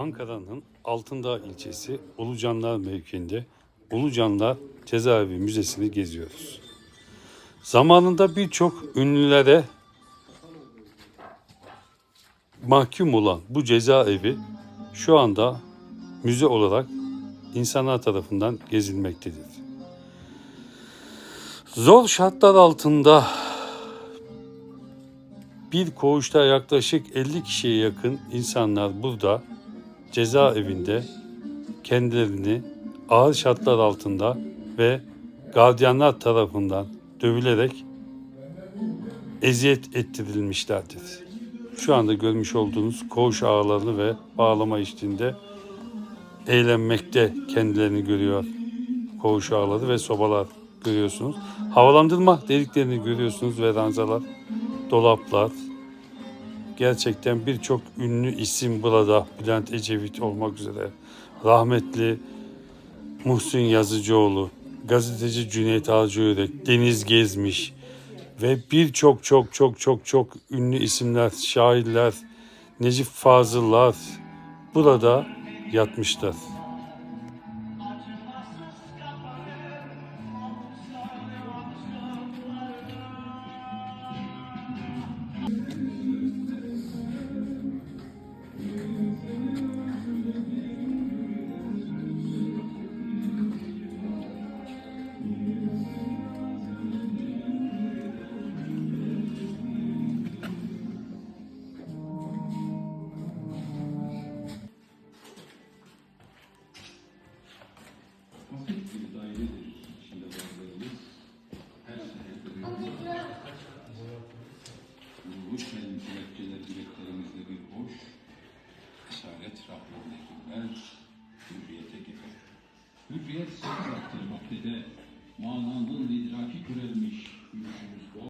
Ankara'nın Altındağ ilçesi Ulucanlar mevkiinde Ulucanlar Cezaevi Müzesi'ni geziyoruz. Zamanında birçok ünlülere mahkum olan bu cezaevi şu anda müze olarak insanlar tarafından gezilmektedir. Zor şartlar altında bir koğuşta yaklaşık 50 kişiye yakın insanlar burada cezaevinde kendilerini ağır şartlar altında ve gardiyanlar tarafından dövülerek eziyet ettirilmişlerdir. Şu anda görmüş olduğunuz koğuş ağlarını ve bağlama eşliğinde eğlenmekte kendilerini görüyor koğuş ağları ve sobalar görüyorsunuz. Havalandırma deliklerini görüyorsunuz ve ranzalar, dolaplar. Gerçekten birçok ünlü isim burada. Bülent Ecevit olmak üzere. Rahmetli Muhsin Yazıcıoğlu, gazeteci Cüneyt Alcıyörek, Deniz Gezmiş ve birçok çok çok çok çok ünlü isimler, şairler, Necip Fazıllar burada yatmışlar. Ruhmuş benim kelepçeler bileklerimizde bir boş. Esaret rahmetine günler, hürriyete gelir. Hürriyet vaktir vaktide mananın idraki körelmiş, yürüyüşü